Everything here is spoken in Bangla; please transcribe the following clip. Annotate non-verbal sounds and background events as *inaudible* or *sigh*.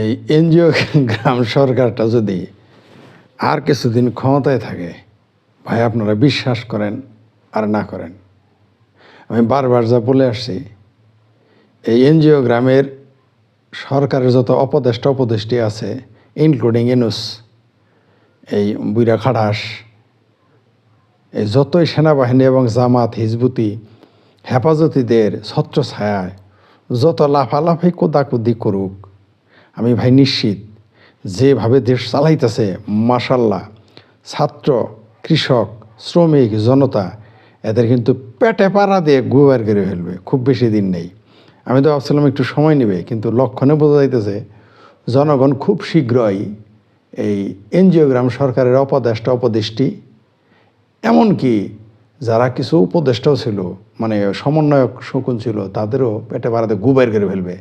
এই এনজিও *laughs* গ্রাম সরকারটা যদি আর কিছুদিন ক্ষমতায় থাকে, ভাই আপনারা বিশ্বাস করেন আর না করেন। আমি বারবার যা বলে আসছি, এই এনজিও গ্রামের সরকারের যত অপদেষ্টা উপদেষ্টি আছে ইনক্লুডিং এনুস এই বুইরা খাড়াস, এই যতই সেনাবাহিনী এবং জামাত, হিজবুতি, হেফাজতিদের ছত্র ছায়ায় যত লাফালাফি, কোদাকুদি করুক আমি ভাই নিশ্চিত, যেভাবে দেশ চালাইতেছে মাসাল্লাহ ছাত্র, কৃষক, শ্রমিক, জনতা, এদের কিন্তু পেটে পাড়া দিয়ে গুবার করে ফেলবে, খুব বেশি দিন নেই। আমি তো ভাবছিলাম একটু সময় নেবে, কিন্তু লক্ষণে বোঝা যাইতেছে, জনগণ খুব শীঘ্রই এই এনজিওগ্রাম সরকারের অপদেষ্টা উপদেষ্টি, এমনকি যারা কিছু উপদেষ্টাও ছিল মানে সমন্বয়ক শকুন ছিল, তাদেরও পেটে বাড়াতে গুবাইর করে ফেলবে।